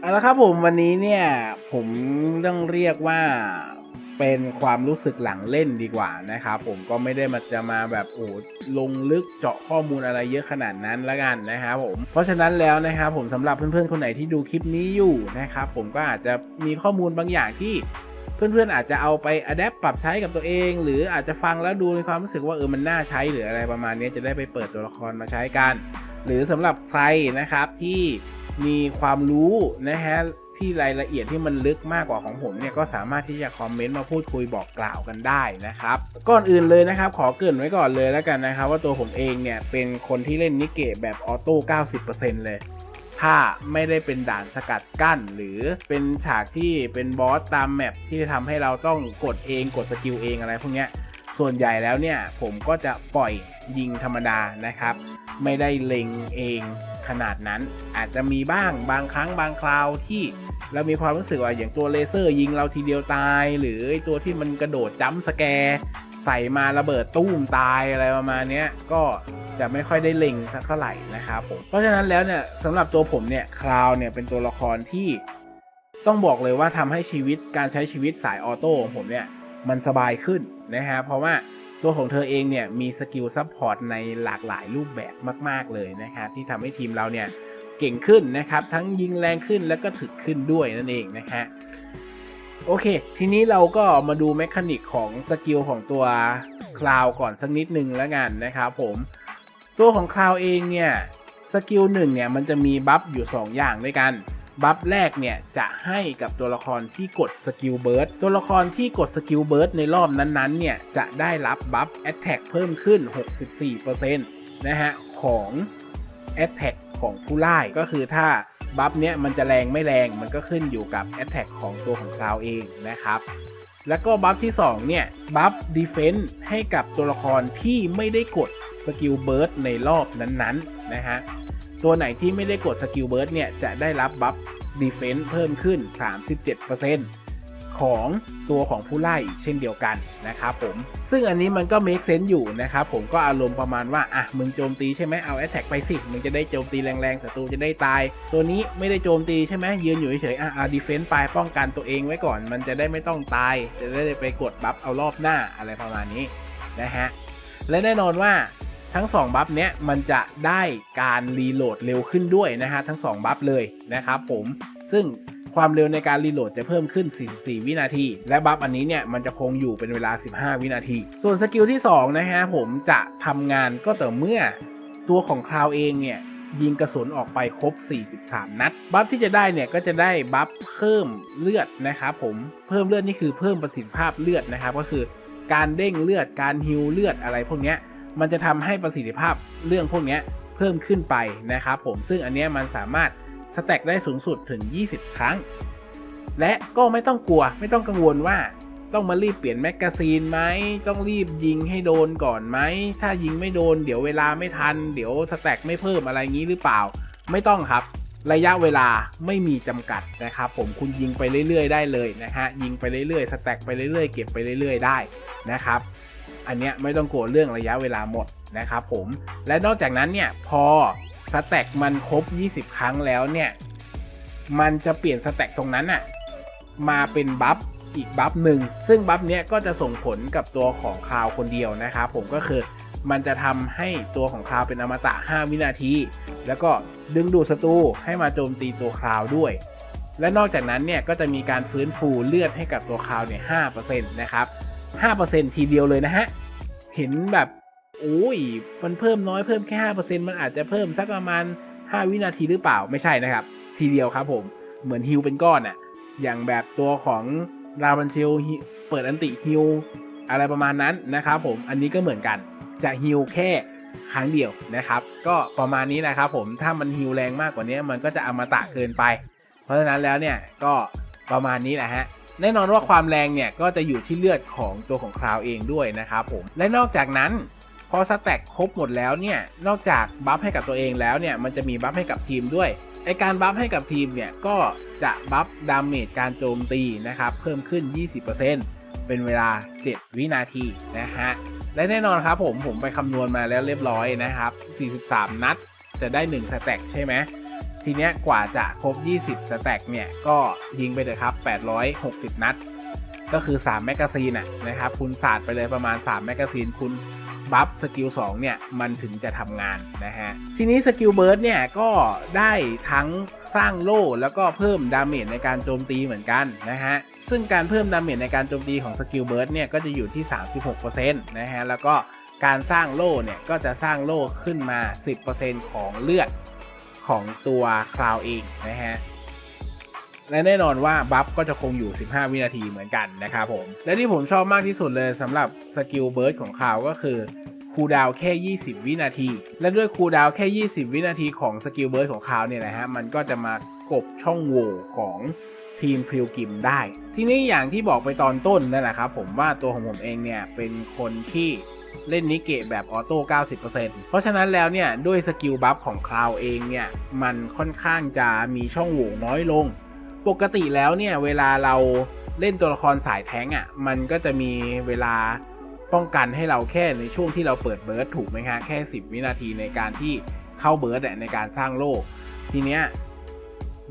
เอาละครับผมวันนี้เนี่ยผมต้องเรียกว่าเป็นความรู้สึกหลังเล่นดีกว่านะครับผมก็ไม่ได้มาจะมาแบบโอ้ลงลึกเจาะข้อมูลอะไรเยอะขนาดนั้นละกันนะครับผมเพราะฉะนั้นแล้วนะครับผมสำหรับเพื่อนๆคนไหนที่ดูคลิปนี้อยู่นะครับผมก็อาจจะมีข้อมูลบางอย่างที่เพื่อนๆอาจจะเอาไปอัดแอปปรับใช้กับตัวเอง หรืออาจจะฟังแล้วดูในความรู้สึกว่าเออมันน่าใช้หรืออะไรประมาณนี้จะได้ไปเปิดตัวละครมาใช้กัน หรือสำหรับใครนะครับที่ มีความรู้นะฮะที่รายละเอียดที่มันลึกมากกว่าของผมเนี่ยก็สามารถที่จะคอมเมนต์มาพูดคุยบอกกล่าวกันได้นะครับ ก่อนอื่นเลยนะครับ ขอเกรินไว้ก่อนเลยแล้วกันนะครับ ว่าตัวผมเองเนี่ยเป็นคนที่เล่นนิเกะแบบออโต้90%เลย ถ้าไม่ได้เป็นด่านสกัดกั้น หรือเป็นฉากที่เป็นบอสตามแมปที่ทำให้เราต้องกดเองกดสกิลเองอะไรพวกเนี้ยส่วนใหญ่แล้วเนี่ยผมก็จะปล่อยยิงธรรมดานะครับ ไม่ได้เล็งเอง ขนาดนั้น อาจจะมีบ้างบางครั้งบางคราวที่เรามีความรู้สึกว่าอย่างตัวเลเซอร์ยิงเราทีเดียวตาย หรือตัวที่มันกระโดดจัมสแกร์ใส่มาระเบิดตุ้มตายอะไรประมาณนี้ก็จะไม่ค่อยได้เล็งสักเท่าไหร่นะครับผมเพราะฉะนั้นแล้วเนี่ยสำหรับตัวผมเนี่ยคราวเนี่ยเป็นตัวละครที่ต้องบอกเลยว่าทำให้ชีวิตการใช้ชีวิตสายออโต้ของผมเนี่ยมันสบายขึ้นนะฮะเพราะว่า ตัวของเธอเองเนี่ยมีสกิลซัพพอร์ตในหลากหลายรูปแบบมาก ๆ เลยนะครับที่ทำให้ทีมเราเนี่ยเก่งขึ้นนะครับ ทั้งยิงแรงขึ้นแล้วก็ถึกขึ้นด้วยนั่นเองนะฮะโอเค ทีนี้เราก็มาดูแมคานิกของสกิลของตัวคลาวก่อนสักนิดนึงแล้วกันนะครับผม ตัวของคลาวเองเนี่ยสกิลหนึ่งเนี่ยมันจะมีบัฟอยู่ 2 อย่างด้วยกัน บัฟแรกเนี่ยจะให้กับตัวละครที่กดสกิลเบิร์ดตัวละครที่กดสกิลเบิร์ดในรอบนั้นๆเนี่ยจะได้รับบัฟแอตแทกเพิ่มขึ้น 64%นะฮะของแอตแทกของผู้ไล่ก็คือถ้าบัฟเนี้ยมันจะแรงไม่แรงมันก็ขึ้นอยู่กับแอตแทกของตัวของคราวเองนะครับแล้วก็บัฟที่ 2 เนี่ย บัฟดีเฟนส์ให้กับตัวละครที่ไม่ได้กดสกิลเบิร์ดในรอบนั้นๆนะฮะ ตัวไหนที่ไม่ได้กดสกิลเบิร์ดเนี่ย จะได้รับบัฟดีเฟนส์เพิ่มขึ้น 37%ของตัวของผู้ไล่เช่นเดียวกันนะครับผม ซึ่งอันนี้มันก็ make sense อยู่นะครับผมก็อารมณ์ประมาณว่า อะ มึงโจมตีใช่ไหมเอา attack ไปสิ มึงจะได้โจมตีแรงๆศัตรูจะได้ตาย ตัวนี้ไม่ได้โจมตีใช่ไหมยืนอยู่เฉยๆอะเอา defense ไปป้องกันตัวเองไว้ก่อน มันจะได้ไม่ต้องตาย จะได้ไปกดบัฟเอารอบหน้าอะไรประมาณนี้นะฮะและแน่นอนว่า ทั้ง2บัฟเนี้ยมันจะได้การรีโหลดเร็วขึ้นด้วยนะฮะทั้ง 2 บัฟเลยนะครับผมซึ่งความเร็วในการรีโหลดจะเพิ่มขึ้น 44 วินาที และบัฟอันนี้เนี่ยมันจะคงอยู่เป็นเวลา 15 วินาที ส่วนสกิลที่ 2 นะฮะผมจะทำงานก็ต่อเมื่อตัวของคราวเองเนี่ยยิงกระสุนออกไปครบ 43 นัด บัฟที่จะได้เนี่ยก็จะได้บัฟเพิ่มเลือดนะครับผม เพิ่มเลือดนี่คือเพิ่มประสิทธิภาพเลือดนะครับก็คือการเด้งเลือด การฮิวเลือดอะไรพวกเนี้ย มันจะทำให้ประสิทธิภาพเรื่องพวกนี้เพิ่มขึ้นไปนะครับผมซึ่งอันเนี้ยมันสามารถสแต็กได้สูงสุดถึง 20 ครั้ง และก็ไม่ต้องกลัวไม่ต้องกังวลว่าต้องมารีบเปลี่ยนแมกกาซีนไหมต้องรีบยิงให้โดนก่อนไหม ถ้ายิงไม่โดน เดี๋ยวเวลาไม่ทัน เดี๋ยวสแต็กไม่เพิ่มอะไรงี้หรือเปล่า ไม่ต้องครับ ระยะเวลาไม่มีจำกัดนะครับผมคุณยิงไปเรื่อยๆ ได้เลยนะฮะยิงไปเรื่อยๆสแต็กไปเรื่อยๆ เก็บไปเรื่อยๆ ได้นะครับ อันเนี้ยไม่ต้องกลัวเรื่องระยะเวลาหมดนะครับผม และนอกจากนั้นเนี่ยพอสแต็กมันครบ 20 ครั้งแล้วเนี่ยมันจะเปลี่ยนสแต็กตรงนั้นอะมาเป็นบัฟอีกบัฟหนึ่งซึ่งบัฟเนี้ยก็จะส่งผลกับตัวของคาวคนเดียวนะครับผมก็คือมันจะทำให้ตัวของคาวเป็นอมตะ 5 วินาที แล้วก็ดึงดูดศัตรูให้มาโจมตีตัวคาวด้วย และนอกจากนั้นเนี่ยก็จะมีการฟื้นฟูเลือดให้กับตัวคาวเนี่ย5%นะครับ 5%ทีเดียวเลยนะฮะ เห็นแบบโอ้ยมันเพิ่มน้อยเพิ่มแค่ 5%มันอาจจะเพิ่มสักประมาณ 5 วินาทีหรือเปล่าไม่ใช่นะครับ ทีเดียวครับผมเหมือนฮิวเป็นก้อนอะอย่างแบบตัวของราบันเชลเปิดอันติฮิวอะไรประมาณนั้นนะครับผมอันนี้ก็เหมือนกันจะฮิวแค่ครั้งเดียวนะครับ ก็ประมาณนี้นะครับผมถ้ามันฮิวแรงมากกว่านี้มันก็จะอมตะเกินไป เพราะฉะนั้นแล้วเนี่ยก็ประมาณนี้แหละฮะ แน่นอนว่าความแรงเนี่ยก็จะอยู่ที่เลือดของตัวของคราวเองด้วยนะครับผม และนอกจากนั้นพอสแต็กครบหมดแล้วเนี่ย นอกจากบัฟให้กับตัวเองแล้วเนี่ย มันจะมีบัฟให้กับทีมด้วย ไอการบัฟให้กับทีมเนี่ย ก็จะบัฟดาเมจการโจมตีนะครับ เพิ่มขึ้น 20%เป็นเวลา 7 วินาทีนะฮะ และแน่นอนครับผม ผมไปคำนวณมาแล้วเรียบร้อยนะครับ 43 นัด จะได้ 1 สแต็กใช่ไหม ทีเนี้ยกว่าจะครบ 20 สแต็กเนี่ย ก็ยิงไปเลยครับ 860 นัด ก็คือ 3 แมกกาซีนอะนะครับ คุณศาสาดไปเลยประมาณ 3 แมกกาซีน คุณบัฟสกิล2เนี่ย มันถึงจะทำงานนะฮะ ทีนี้สกิลเบิร์ดเนี่ย ก็ได้ทั้งสร้างโล่แล้วก็เพิ่มดาเมจในการโจมตีเหมือนกันนะฮะ ซึ่งการเพิ่มดาเมจในการโจมตีของสกิลเบิร์ดเนี่ย ก็จะอยู่ที่ 36%นะฮะ แล้วก็การสร้างโล่เนี่ย ก็จะสร้างโล่ขึ้นมา 10%ของเลือด ของตัวคราวเองนะฮะและแน่นอนว่าบัฟก็จะคงอยู่ 15 วินาทีเหมือนกันนะครับผม และที่ผมชอบมากที่สุดเลยสำหรับสกิลเบิร์ดของคราวก็คือคูดาวแค่ 20 วินาที และด้วยคูดาวแค่ 20 วินาทีของสกิลเบิร์ดของคราวเนี่ยนะฮะ มันก็จะมากบช่องโหว่ของทีมพริวกิมได้ ทีนี้อย่างที่บอกไปตอนต้นนั่นแหละครับผมว่าตัวของผมเองเนี่ยเป็นคนที่ เล่นนิเกะแบบออโต้90%เพราะฉะนั้นแล้วเนี่ย ด้วยสกิลบัฟของคราวเองเนี่ย มันค่อนข้างจะมีช่องโหว่น้อยลง ปกติแล้วเนี่ย เวลาเราเล่นตัวละครสายแท้งอะ่ะ มันก็จะมีเวลาป้องกันให้เราแค่ในช่วงที่เราเปิดเบิร์ดถูกไหมฮะ แค่ 10 วินาทีในการที่เข้าเบิร์ดในการสร้างโลก ทีเนี้ย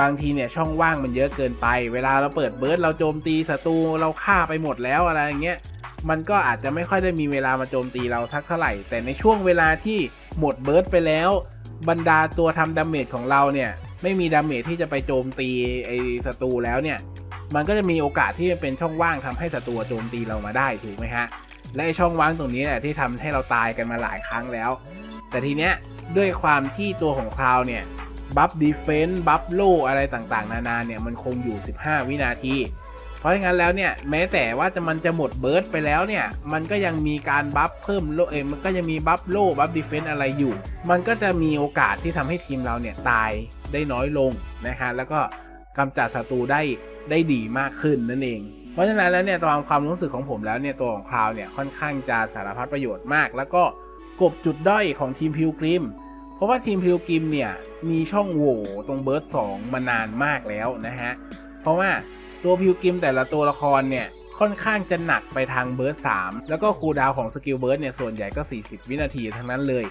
บางทีเนี่ยช่องว่างมันเยอะเกินไป เวลาเราเปิดเบิร์ดเราโจมตีศัตรูเราฆ่าไปหมดแล้วอะไรอย่างเงี้ย มันก็อาจจะไม่ค่อยได้มีเวลามาโจมตีเราสักเท่าไหร่ แต่ในช่วงเวลาที่หมดเบิร์ดไปแล้ว บรรดาตัวทำดาเมจของเราเนี่ย ไม่มีดาเมจที่จะไปโจมตีไอ้ศัตรูแล้วเนี่ย มันก็จะมีโอกาสที่จะเป็นช่องว่างทำให้ศัตรูโจมตีเรามาได้ถูกไหมฮะ และไอ้ช่องว่างตรงนี้แหละที่ทำให้เราตายกันมาหลายครั้งแล้ว แต่ทีเนี้ยด้วยความที่ตัวของคราวเนี่ยบัฟดีเฟนต์บัฟโลอะไรต่างๆ นานาเนี่ยมันคงอยู่ 15 วินาที เพราะงั้นแล้วเนี่ยแม้แต่ว่าจะมันจะหมดเบิร์ดไปแล้วเนี่ยมันก็ยังมีการบัฟเพิ่มโลเอมันก็ยังมีบัฟโลบัฟดีเฟนต์อะไรอยู่ มันก็จะมีโอกาสที่ทำให้ทีมเราเนี่ยตายได้น้อยลงนะฮะแล้วก็กำจัดศัตรูได้ได้ดีมากขึ้นนั่นเอง เพราะฉะนั้นแล้วเนี่ยตามความรู้สึกของผมแล้วเนี่ยตัวของคราวเนี่ยค่อนข้างจะสารพัดประโยชน์มาก แล้วก็กบจุดด้อยของทีมพิวกริมเพราะว่าทีมพิวกริมเนี่ยมีช่องโหว่ตรงเบิร์ด2มานานมากแล้วนะฮะเพราะว่า ตัวพิวกิมแต่ละตัวละครเนี่ยค่อนข้างจะหนักไปทางเบิร์ด3แล้วก็คูดาวของสกิลเบิร์ดเนี่ยส่วนใหญ่ก็ 40 วินาทีทั้งนั้นเลย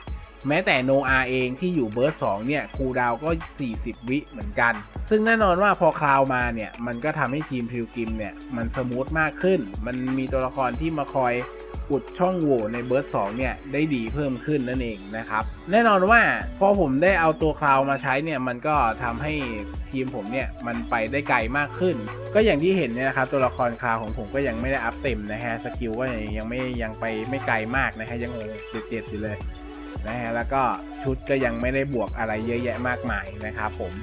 แม้แต่โนอาเองที่อยู่เบิร์ด2เนี่ยคูดาวก็ 40 วิเหมือนกัน ซึ่งแน่นอนว่าพอคราวมาเนี่ย มันก็ทำให้ทีมพิวกิมเนี่ย มันสมูทมากขึ้น มันมีตัวละครที่มาคอย อุดช่องโหว่ในเบิร์ด2เนี่ยได้ดีเพิ่มขึ้นนั่นเองนะครับแน่นอนว่าพอผมได้เอาตัวคราวมาใช้เนี่ยมันก็ทำให้ทีมผมเนี่ยมันไปได้ไกลมากขึ้น ก็อย่างที่เห็นเนี่ยนะครับตัวละครคราวของผมก็ยังไม่ได้อัพเต็มนะฮะสกิลก็ยังไม่ยังไปไม่ไกลมากนะฮะยังโอ้เจ็ดๆอยู่เลยนะฮะแล้วก็ชุดก็ยังไม่ได้บวกอะไรเยอะแยะมากมายนะครับผม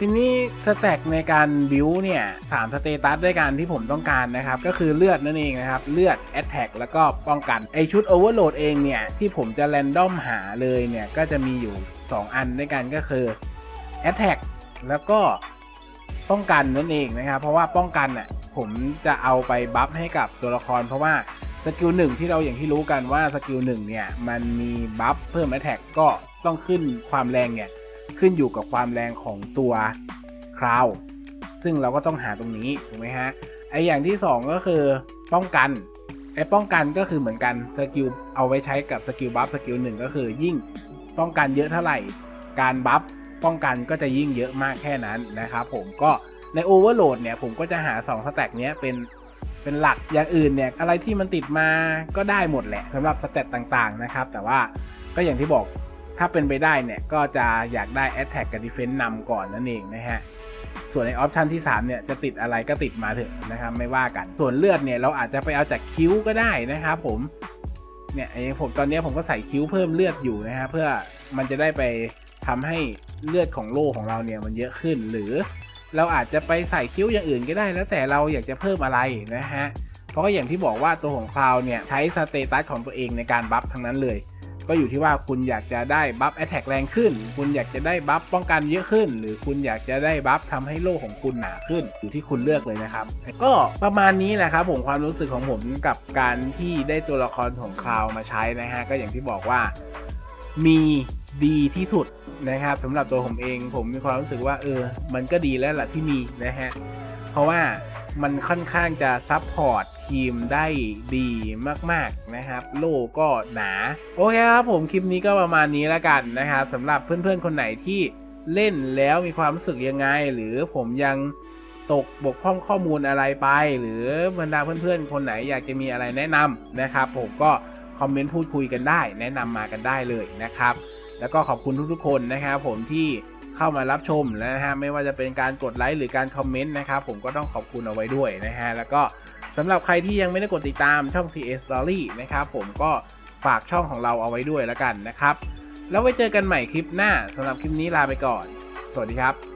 ทีนี้สแต็กในการบิวเนี่ยสามสเตตัสด้วยกันที่ผมต้องการนะครับ ก็คือเลือดนั่นเองนะครับ เลือดแอตแทกแล้วก็ป้องกัน ไอชุดโอเวอร์โหลดเองเนี่ย ที่ผมจะแรนดอมหาเลยเนี่ย ก็จะมีอยู่ 2 อันด้วยกันก็คือแอตแทกแล้วก็ป้องกันนั่นเองนะครับ เพราะว่าป้องกันอะผมจะเอาไปบัฟให้กับตัวละคร เพราะว่าสกิลหนึ่งที่เราอย่างที่รู้กันว่าสกิลหนึ่งเนี่ยมันมีบัฟเพิ่มแอตแทกก็ต้องขึ้นความแรงเนี่ย ขึ้นอยู่กับความแรงของตัวคราวซึ่งเราก็ต้องหาตรงนี้ถูกไหมฮะไออย่างที่ 2 ก็คือป้องกันไอป้องกันก็คือเหมือนกันสกิลเอาไว้ใช้กับสกิลบัฟสกิลหนึ่งก็คือยิ่งป้องกันเยอะเท่าไหร่ การบัฟป้องกันก็จะยิ่งเยอะมากแค่นั้นนะครับผมก็ในโอเวอร์โหลดเนี่ยผมก็จะหา2สแต็กเนี้ยเป็นเป็นหลักอย่างอื่นเนี่ยอะไรที่มันติดมาก็ได้หมดแหละสำหรับสเตตต่างๆนะครับแต่ว่าก็อย่างที่บอก ถ้าเป็นไปได้เนี่ย ก็จะอยากได้ Attack กับ Defense นำก่อนนั่นเองนะฮะ ส่วนในออปชันที่ 3 เนี่ย จะติดอะไรก็ติดมาเถอะนะครับ ไม่ว่ากัน ส่วนเลือดเนี่ยเราอาจจะไปเอาจากคิ้วก็ได้นะครับผม เนี่ยไอ้ผมตอนนี้ผมก็ใส่คิ้วเพิ่มเลือดอยู่นะฮะเพื่อมันจะได้ไปทำให้เลือดของโล่ของเราเนี่ยมันเยอะขึ้น หรือเราอาจจะไปใส่คิ้วอย่างอื่นก็ได้ แล้วแต่เราอยากจะเพิ่มอะไรนะฮะ เพราะก็อย่างที่บอกว่าตัวของคลาวเนี่ยใช้สเตตัสของตัวเองในการบัฟทั้งนั้นเลย ก็อยู่ที่ว่าคุณอยากจะได้บัฟแอตแทกแรงขึ้น คุณอยากจะได้บัฟป้องกันเยอะขึ้น หรือคุณอยากจะได้บัฟทำให้โล่ของคุณหนาขึ้น อยู่ที่คุณเลือกเลยนะครับ ก็ประมาณนี้แหละครับผมความรู้สึกของผมกับการที่ได้ตัวละครของคลาวมาใช้นะฮะก็อย่างที่บอกว่ามีดีที่สุดนะครับสำหรับตัวผมเองผมมีความรู้สึกว่าเออ มันก็ดีแล้วล่ะที่มีนะฮะเพราะว่า มันค่อนข้างจะซับพอร์ตทีมได้ดีมากๆนะครับ โลก็หนา โอเคครับผมคลิปนี้ก็ประมาณนี้แล้วกันนะครับสำหรับเพื่อนๆคนไหนที่เล่นแล้วมีความรู้สึกยังไง หรือผมยังตกบกพร่องข้อมูลอะไรไป หรือบรรดาเพื่อนๆ คนไหนอยากจะมีอะไรแนะนำนะครับ ผมก็คอมเมนต์พูดคุยกันได้ แนะนำมากันได้เลยนะครับ แล้วก็ขอบคุณทุกๆคนนะครับผมที่ เข้ามารับชมนะฮะไม่ว่าจะเป็นการกดไลค์หรือการคอมเมนต์นะครับผมก็ต้องขอบคุณเอาไว้ด้วยนะฮะแล้วก็สำหรับใครที่ยังไม่ได้กดติดตามช่อง CS Story นะครับผมก็ฝากช่องของเราเอาไว้ด้วยแล้วกันนะครับ แล้วไว้เจอกันใหม่คลิปหน้าสำหรับคลิปนี้ลาไปก่อน สวัสดีครับ